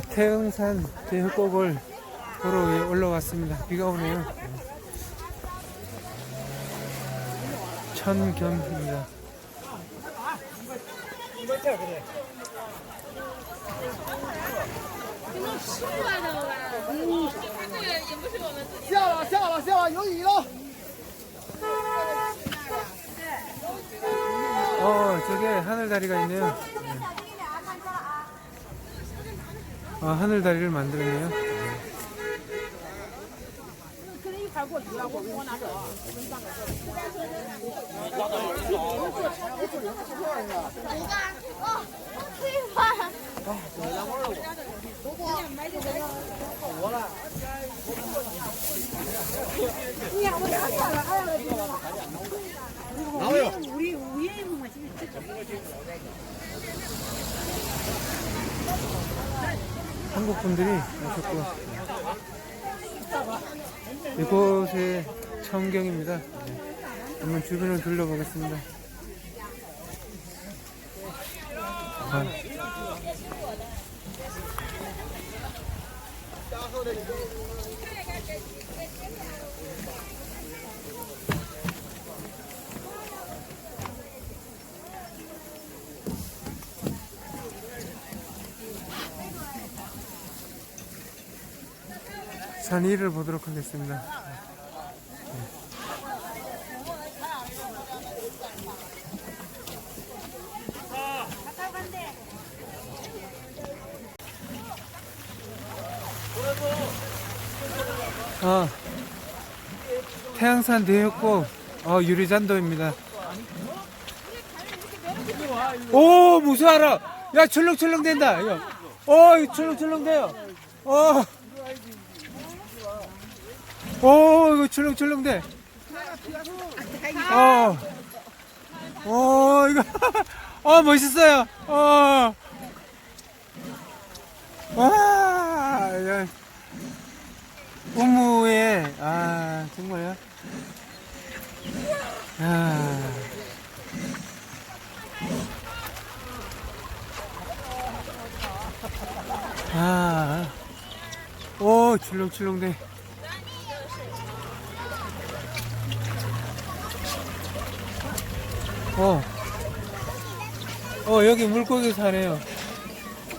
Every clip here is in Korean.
태흥산 제협곡을 보러 예, 올라왔습니다. 비가 오네요. 천겸입니다. 어, 저게 하늘다리가 있네요. 예. 아, 하늘다리를 만들었네요. 분들이 오셨고 이곳의 청경입니다. 네. 한번 주변을 둘러보겠습니다. 아, 산 위를 보도록 하겠습니다. 아, 태양산 대역곡 어, 유리잔도입니다. 오 무서워라. 야 출렁출렁 된다. 이거. 어 출렁출렁 돼요. 어. 오 이거 출렁출렁 돼. 어. 어 이거 어 멋있어요. 어. 와. 야. 우무에 아 정말요. 아. 아. 오 출렁출렁 돼. 여기 물고기 사네요.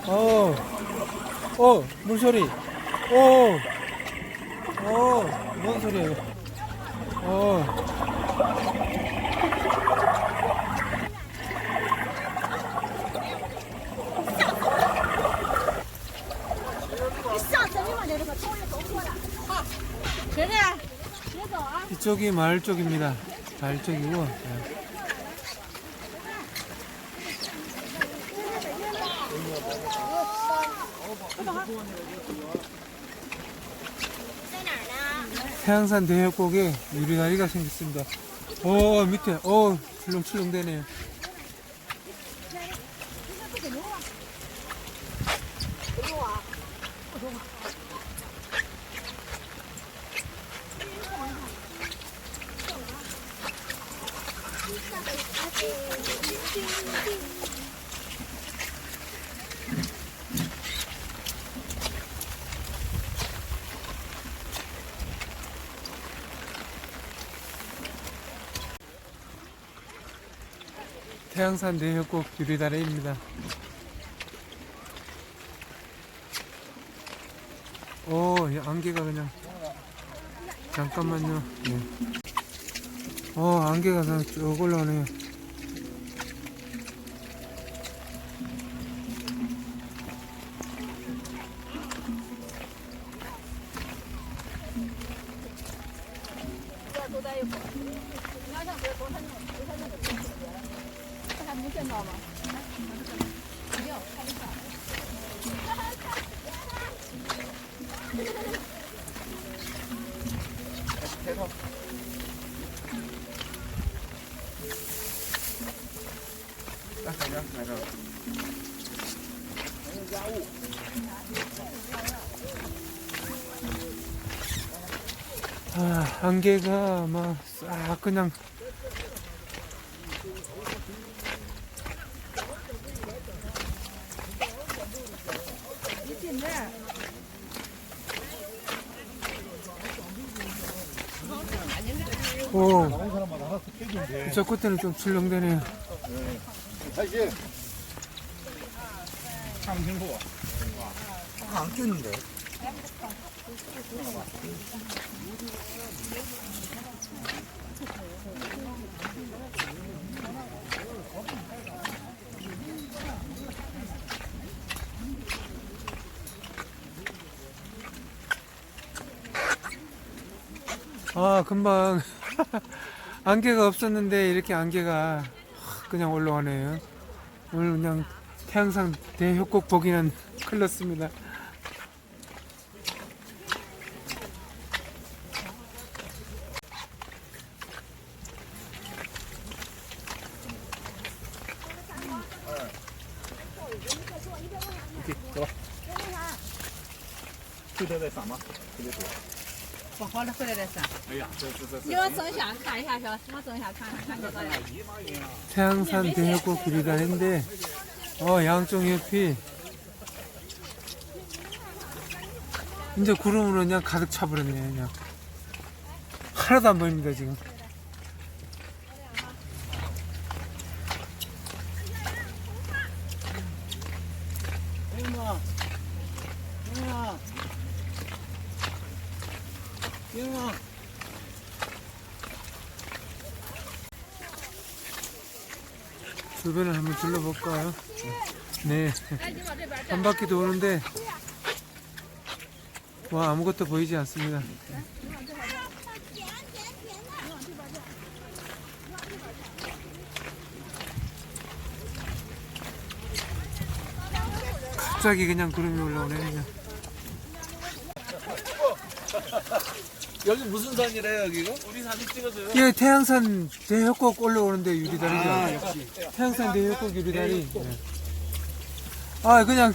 어. 어, 물소리. 어. 어, 뭔 소리예요? 어. 이쪽이 마을 쪽입니다. 마을 쪽이고. 네. 태양산 대역곡에 유리다리가 생겼습니다. 오 밑에 어 출렁출렁 되네요. 태양산 대역곡 유리다리입니다. 오, 이 안개가 그냥 잠깐만요. 네. 어, 안개가 그냥 쭉 올라오네요. 아, 안개가 막 싹 그냥 오, 저 끝에는 좀 출렁대네요. 다시. 안 끼는데. 아, 금방 안개가 없었는데 이렇게 안개가 그냥 올라오네요. 오늘 그냥 태양상 대효곡 보기는 클렀습니다. 我好了回来再上。你往正下看一下，小往正下看看，感觉到了。 태양산 대효곡 길이다인데 어 양쪽 옆이 이제 구름으로 그냥 가득 차버렸네 그냥 하나도 안 보입니다 지금 주변을 한번 둘러볼까요? 네. 한 바퀴 도는데 와 아무것도 보이지 않습니다. 갑자기 그냥 구름이 올라오네 그냥. 여기 무슨 산이래요, 여기가? 우리 사진 찍어줘요. 이게 태양산 대협곡 올라오는데 유리다리죠. 태양산 대협곡 유리다리. 네. 아 그냥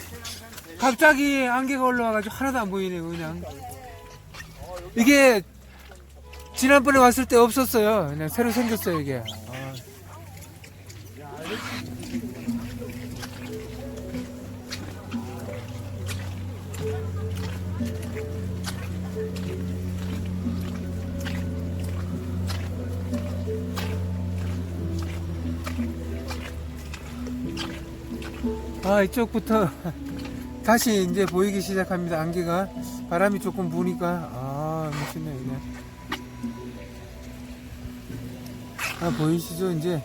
갑자기 안개가 올라와가지고 하나도 안 보이네요 그냥. 이게 지난번에 왔을 때 없었어요. 그냥 새로 생겼어요 이게. 아. 아 이쪽부터 다시 이제 보이기 시작합니다. 안개가 바람이 조금 부니까. 아 멋있네 이게. 아 보이시죠 이제?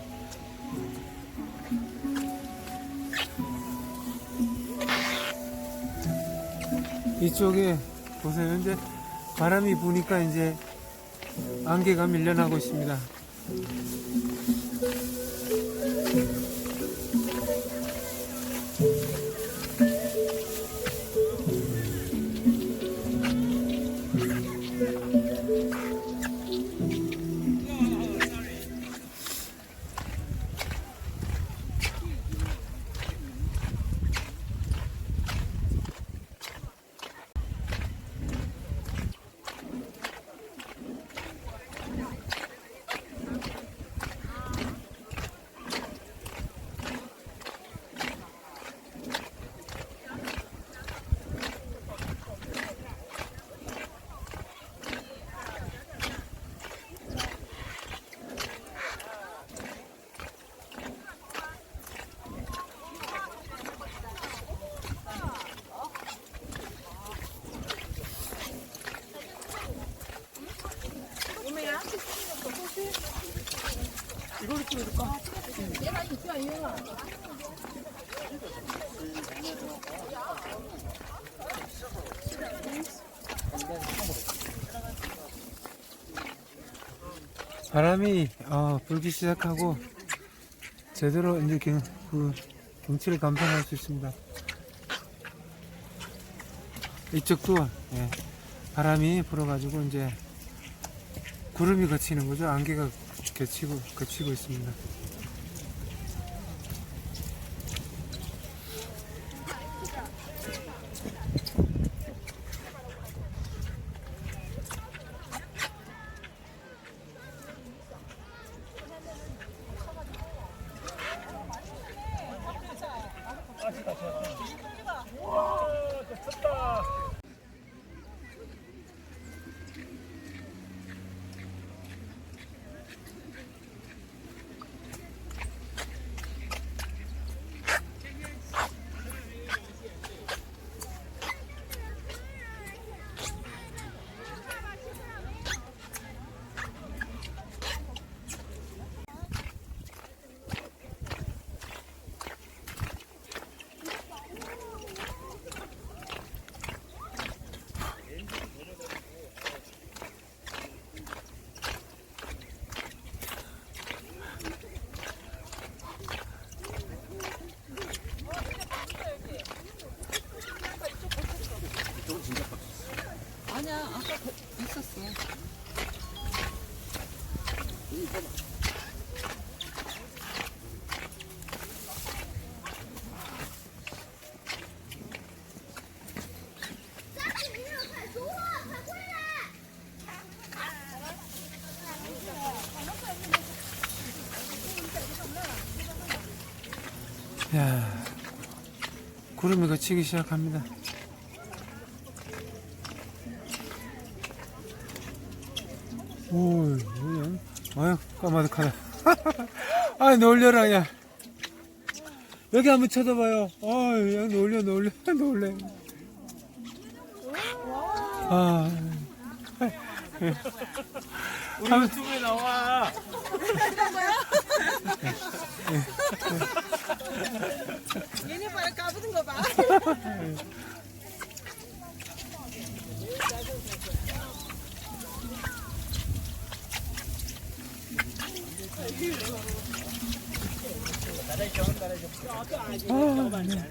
이쪽에 보세요. 이제 바람이 부니까 이제 안개가 밀려나고 있습니다 바람이 어, 불기 시작하고 제대로 이제 경, 그 경치를 감상할 수 있습니다. 이쪽도 예, 바람이 불어가지고 이제 구름이 걷히는 거죠. 안개가 겹치고 겹치고 있습니다. よかった。 야 구름이 그치기 시작합니다. 오, 아유, 까마득하다. 아, 놀려라, 야. 여기 한번 쳐다봐요. 아유, 야, 놀려, 놀려, 놀래. 아, 우리 유튜브에 나와. 얘네 봐라 까부는 거 봐. 아, 네.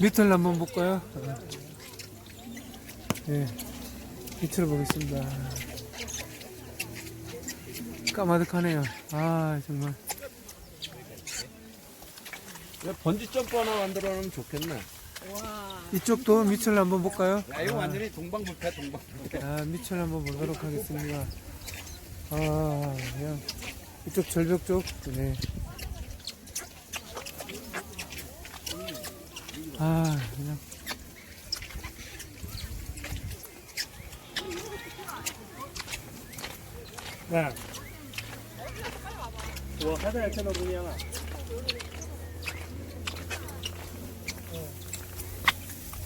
밑을 한번 볼까요? 네, 밑을 보겠습니다. 까마득하네요. 아, 정말. 번지 점프 하나 만들어 놓으면 좋겠네. 이쪽도 밑을 한번 볼까요? 야, 이거 완전히 동방불패, 동방불패. 아, 밑을 한번 보도록 하겠습니다. 아, 그냥 이쪽 절벽 쪽, 네. 아, 그냥. 야. 뭐 하다 할때너 분이야.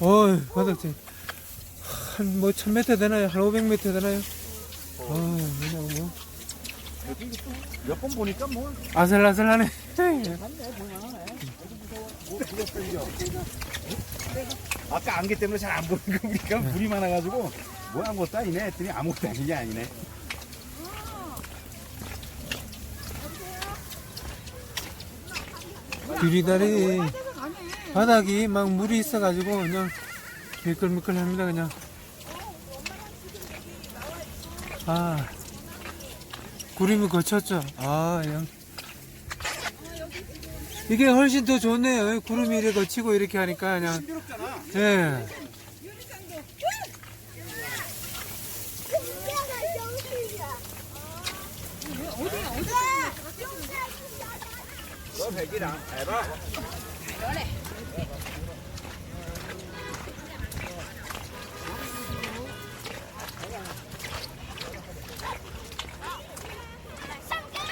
어이, 바닥지. 한, 뭐, 1000m 되나요? 한 500m 되나요? 아, 그냥 뭐, 몇 번 보니까 뭐 아슬아슬하네. 아까 안개 때문에 잘 안 보이는 거 우리가 물이 많아가지고 뭐 아무것도 아니네 했더니 아무것도 아닌 게 아니네 유리다리. 바닥이 막 물이 있어가지고 그냥 미끌미끌합니다 그냥. 아 구름이 거쳤죠? 아 그냥 이게 훨씬 더 좋네요. 구름이 이렇게 거치고 이렇게 하니까 그냥. 예 拍几张，拍吧。嘞。上。你。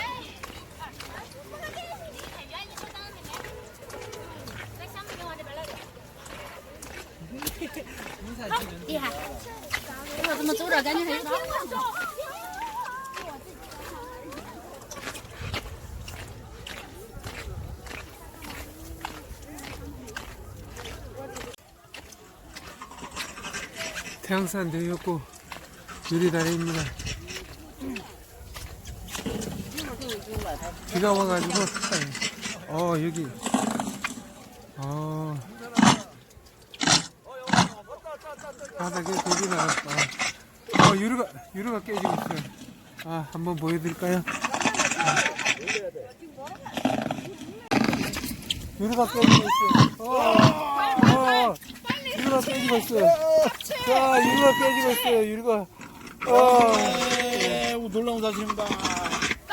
来，往这边来点。好，厉害。我怎么走着，感觉还有点。晃？ 태양산 대역고 유리다리입니다 비가 와가지고 어 여기. 어. 바닥에 고기 나왔다. 어 유리가 유리가 깨지고 있어요. 아 한번 보여드릴까요? 아. 유리가 깨지고 있어요. 어, 어, 유리가 깨지고 있어요 자 유리가 깨지고 있어요 유리가. 어 에이 놀라운 사실입니다.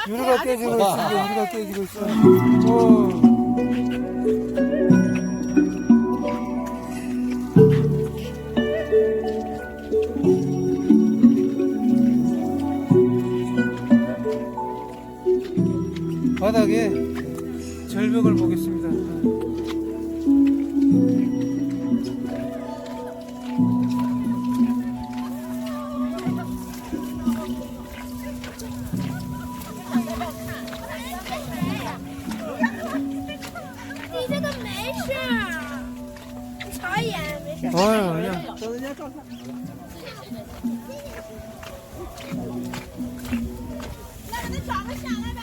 유리가 깨지고 있습니다 유리가 깨지고 있어요. 어. 바닥에 절벽을 보겠습니다. 哎呦呀！走人家照相。那给他转个下来呗。